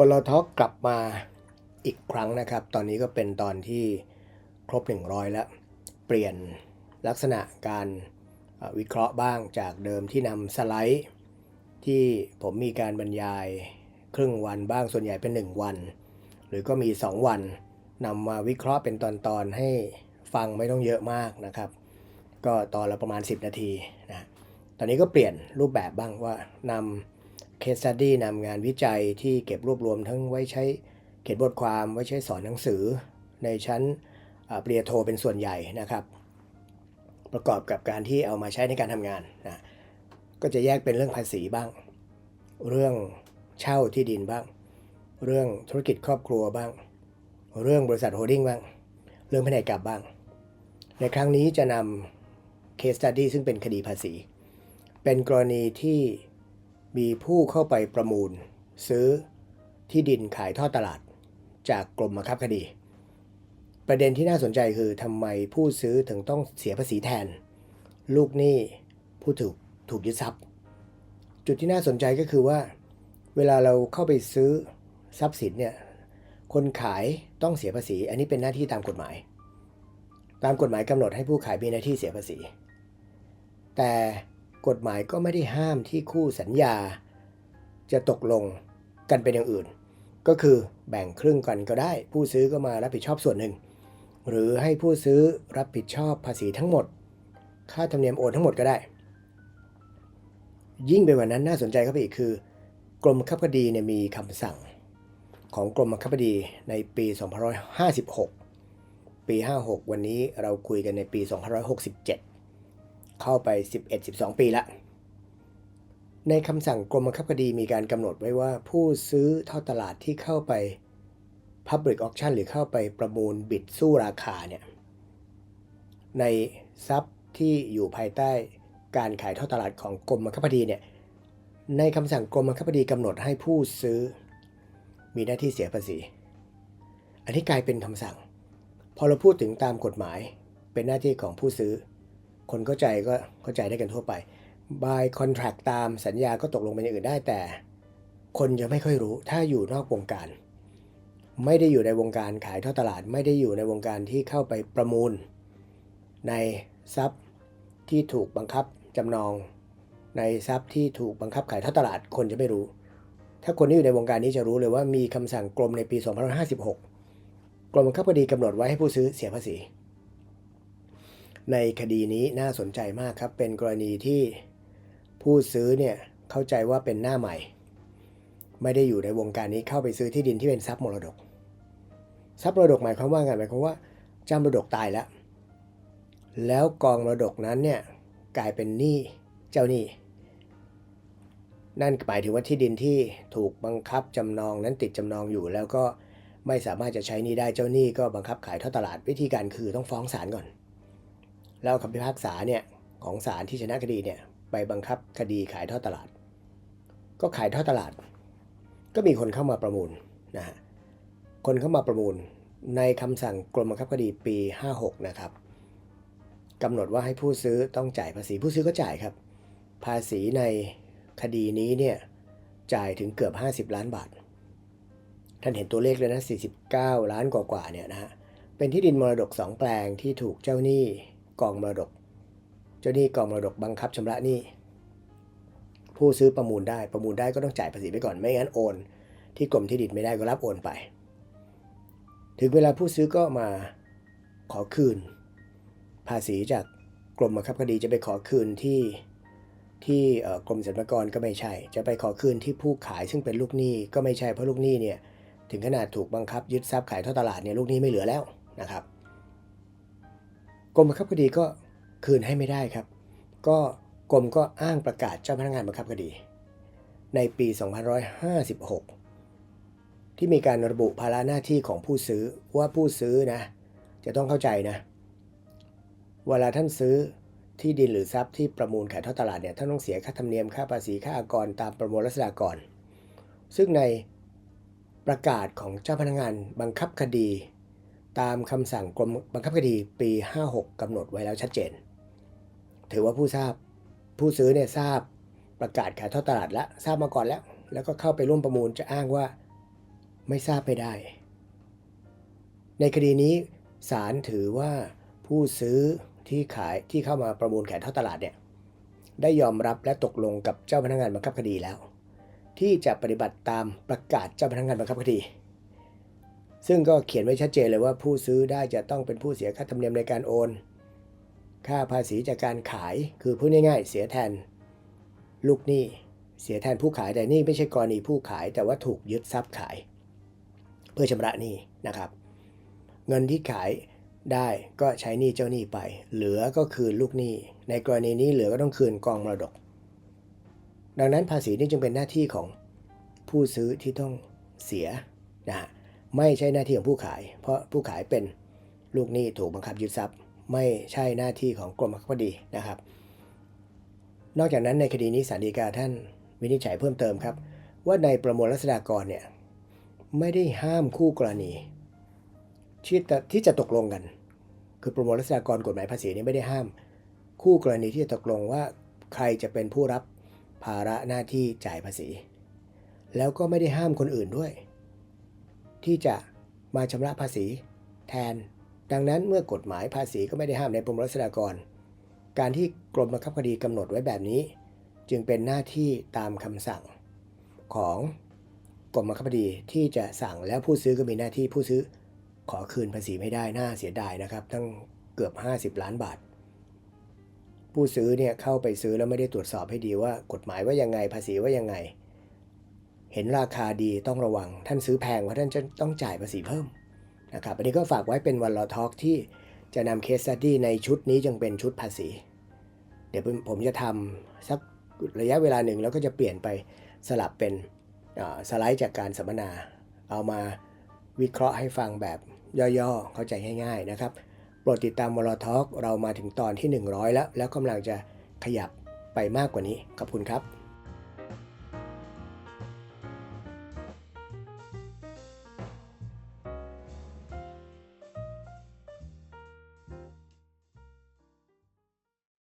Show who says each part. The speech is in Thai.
Speaker 1: วันเราทอกกลับมาอีกครั้งนะครับ ตอนนี้ก็เป็นตอนที่ครบ 100 แล้ว เปลี่ยนลักษณะการวิเคราะห์บ้างจากเดิมที่นำสไลด์ ที่ผมมีการบรรยายครึ่งวันบ้างส่วนใหญ่เป็น 1 วัน หรือก็มี 2 วันนำมาวิเคราะห์เป็นตอนๆให้ฟังไม่ต้องเยอะมากนะครับ ก็ตอนละประมาณ 10 นาทีนะตอนนี้ก็เปลี่ยนรูปแบบบ้างว่านำ case study นำงานวิจัยที่เก็บรวบรวมทั้งไว้ใช้เขียนบทความไว้ใช้สอนหนังสือ ในชั้นปริญญาโทเป็นส่วนใหญ่นะครับ ประกอบกับการที่เอามาใช้ในการทำงานนะก็จะแยกเป็นเรื่องภาษีบ้าง เรื่องเช่าที่ดินบ้าง เรื่องธุรกิจครอบครัวบ้าง เรื่องบริษัทโฮดดิ้งบ้าง เรื่องแผนกกลับบ้าง ในครั้งนี้จะนำ case study ซึ่งเป็นคดีภาษี เป็นกรณีที่ มีผู้เข้าไปประมูล ซื้อที่ดินขายทอดตลาด จากกรมบังคับคดี ประเด็นที่น่าสนใจคือทำไมผู้ซื้อถึงต้องเสียภาษีแทน ลูกหนี้ผู้ถูกถูกยึดทรัพย์ จุดที่น่าสนใจก็คือว่า เวลาเราเข้าไปซื้อทรัพย์สินเนี่ยคนขายต้องเสียภาษี อันนี้เป็นหน้าที่ตามกฎหมาย ตามกฎหมายกำหนดให้ผู้ขายมีหน้าที่เสียภาษี แต่ กฎหมายก็ไม่ได้ห้ามที่คู่สัญญา จะตกลงกันเป็นอย่างอื่น ก็คือแบ่งครึ่งกันก็ได้ ผู้ซื้อก็มารับผิดชอบส่วนหนึ่ง หรือให้ผู้ซื้อรับผิดชอบภาษีทั้งหมด ค่าธรรมเนียมโอนทั้งหมดก็ได้ ยิ่งไปกว่านั้นน่าสนใจเข้าไปอีกคือกรมคับคดีเนี่ยมีคำสั่งของกรมคับคดีในปี 2556 ปี 56 วันนี้เราคุยกันในปี 2567 เข้าไป 11-12 ปีละ ในคำสั่งกรมบังคับคดีมีการกำหนดไว้ว่าผู้ซื้อทอดตลาดที่เข้าไป Public Auction หรือเข้าไปประมูลบิดสู้ราคาเนี่ย ในทรัพย์ที่อยู่ภายใต้การขายทอดตลาดของกรมบังคับคดีเนี่ย ในคำสั่งกรมบังคับคดีกำหนดให้ผู้ซื้อมีหน้าที่เสียภาษี อันนี้กลายเป็นคำสั่ง พอเราพูดถึงตามกฎหมายเป็นหน้าที่ของผู้ซื้อ คนเข้าใจก็เข้าใจได้กันทั่วไป by contract ตามสัญญาก็ตกลงเป็นอย่างอื่นได้แต่ คนจะไม่ค่อยรู้ถ้าอยู่นอกวงการ ไม่ได้อยู่ในวงการขายท่อตลาด ไม่ได้อยู่ในวงการที่เข้าไปประมูล ในทรัพย์ที่ถูกบังคับจำนอง ในทรัพย์ที่ถูกบังคับขายท่อตลาดคนจะไม่รู้ ถ้าคนที่อยู่ในวงการนี้จะรู้เลยว่ามีคำสั่งกรมในปี 2556 กรมบังคับคดีกำหนดไว้ให้ผู้ซื้อเสียภาษี ในคดีนี้น่าสนใจมากครับ เป็นกรณีที่ผู้ซื้อเนี่ยเข้าใจว่าเป็นหน้าใหม่ ไม่ได้อยู่ในวงการนี้เข้าไปซื้อที่ดินที่เป็นทรัพย์มรดก ทรัพย์มรดกหมายความว่าไงหมายความว่าเจ้ามรดกตายแล้ว แล้วกองมรดกนั้นเนี่ยกลายเป็นหนี้เจ้าหนี้ นั่นหมายถึงว่าที่ดินที่ถูกบังคับจำนองนั้นติดจำนองอยู่ แล้วก็ไม่สามารถจะใช้หนี้ได้เจ้าหนี้ก็บังคับขายท่อตลาดวิธีการคือต้องฟ้องศาลก่อน แล้วคำพิพากษาเนี่ยของศาลที่ชนะคดีเนี่ยไปบังคับคดีขายท่อตลาด ก็ขายท่อตลาด ก็มีคนเข้ามาประมูลนะฮะคนเข้ามาประมูลในคำสั่งกรมบังคับคดีปี 56 นะครับกำหนดว่าให้ผู้ซื้อต้องจ่ายภาษีผู้ซื้อก็จ่ายครับ ภาษีในคดีนี้เนี่ยจ่ายถึงเกือบ 50 ล้านบาท ท่านเห็นตัวเลขเลยนะ 49 ล้านกว่าๆเนี่ยนะฮะเป็นที่ดินมรดก2แปลงที่ถูกเจ้าหนี้ กองมรดก เจ้าหนี้กองมรดกบังคับชำระหนี้ ผู้ซื้อประมูลได้ประมูลได้ก็ต้องจ่ายภาษีไปก่อนไม่งั้นโอน ที่กรมที่ดินไม่ได้ก็รับโอนไป ถึงเวลาผู้ซื้อก็มาขอคืน ภาษีจากกรมบังคับคดีจะไปขอคืนที่ที่กรมสรรพากรก็ไม่ใช่ จะไปขอคืนที่ผู้ขายซึ่งเป็นลูกหนี้ก็ไม่ใช่เพราะลูกหนี้เนี่ยถึงขนาดถูกบังคับยึดทรัพย์ขายทอดตลาดเนี่ยลูกหนี้ไม่เหลือแล้วนะครับ กรมบังคับคดีก็คืนให้ไม่ได้ครับ ก็กรมก็อ้างประกาศเจ้าพนักงานบังคับคดี ในปี 2556 ที่มีการระบุภาระหน้าที่ของผู้ซื้อว่าผู้ซื้อนะ จะต้องเข้าใจนะ เวลาท่านซื้อที่ดินหรือทรัพย์ที่ประมูลขายทอดตลาดเนี่ยท่านต้องเสียค่าธรรมเนียมค่าภาษีค่าอากรตามประมวลรัษฎากร ซึ่งในประกาศของเจ้าพนักงานบังคับคดี ตามคำสั่งกรมบังคับคดีปี 56กำหนดไว้แล้วชัดเจน ถือว่าผู้ทราบผู้ซื้อเนี่ยทราบประกาศขายทอดตลาดแล้วทราบมาก่อนแล้ว แล้วก็เข้าไปร่วมประมูลจะอ้างว่าไม่ทราบไม่ได้ ในคดีนี้ศาลถือว่าผู้ซื้อที่ขายที่เข้ามาประมูลขายทอดตลาดเนี่ยได้ยอมรับและตกลงกับเจ้าพนักงานบังคับคดีแล้ว ที่จะปฏิบัติตามประกาศเจ้าพนักงานบังคับคดี ซึ่งก็เขียนไว้ชัดเจนเลยว่าผู้ซื้อได้จะต้องเป็นผู้เสียค่าธรรมเนียมในการโอน ค่าภาษีจากการขายคือพูดง่ายๆ เสียแทน ลูกหนี้เสียแทนผู้ขายแต่นี่ไม่ใช่กรณีผู้ขาย แต่ว่าถูกยึดทรัพย์ขาย เพื่อชำระหนี้นะครับ เงินที่ขายได้ก็ใช้หนี้เจ้าหนี้ไป เหลือก็คืนลูกหนี้ ในกรณีนี้เหลือก็ต้องคืนกองมรดก ดังนั้นภาษีนี่จึงเป็นหน้าที่ของผู้ซื้อที่ต้องเสียนะฮะ ไม่ใช่หน้าที่ของผู้ขาย เพราะผู้ขายเป็นลูกหนี้ถูกบังคับยึดทรัพย์ ไม่ใช่หน้าที่ของกรมบังคับคดีนะครับ นอกจากนั้นในคดีนี้ศาลฎีกาท่านวินิจฉัยเพิ่มเติมครับ ว่าในประมวลรัษฎากรเนี่ยไม่ได้ห้ามคู่กรณีที่จะที่จะตกลงกัน คือประมวลรัษฎากรกฎหมายภาษีนี้ไม่ได้ห้าม คู่กรณีที่จะตกลงว่าใครจะเป็นผู้รับภาระหน้าที่จ่ายภาษี แล้วก็ไม่ได้ห้ามคนอื่นด้วย ที่จะมาชำระภาษีแทน ดังนั้นเมื่อกฎหมายภาษีก็ไม่ได้ห้ามในปรมรัษฎากร การที่กรมบังคับคดีกำหนดไว้แบบนี้ จึงเป็นหน้าที่ตามคำสั่งของกรมบังคับคดีที่จะสั่งแล้วผู้ซื้อก็มีหน้าที่ผู้ซื้อขอคืนภาษีไม่ได้น่าเสียดายนะครับตั้งเกือบ 50 ล้านบาท ผู้ซื้อเนี่ยเข้าไปซื้อแล้วไม่ได้ตรวจสอบให้ดีว่ากฎหมายว่ายังไงภาษีว่ายังไง เห็นราคาดีต้องระวัง ท่านซื้อแพงว่าท่านจะต้องจ่ายภาษีเพิ่มนะครับอันนี้ก็ฝากไว้เป็นวันลอทอกที่จะนำเคสสตี้ในชุดนี้จึงเป็นชุดภาษี เดี๋ยวผมจะทำสักระยะเวลาหนึ่งแล้วก็จะเปลี่ยนไปสลับเป็นสไลด์จากการสัมมนา เอามาวิเคราะห์ให้ฟังแบบย่อๆ เข้าใจง่ายๆนะครับ โปรดติดตามวอลทอกเรามาถึงตอนที่ 100 แล้ว แล้วกำลังจะขยับไปมากกว่านี้ ขอบคุณครับ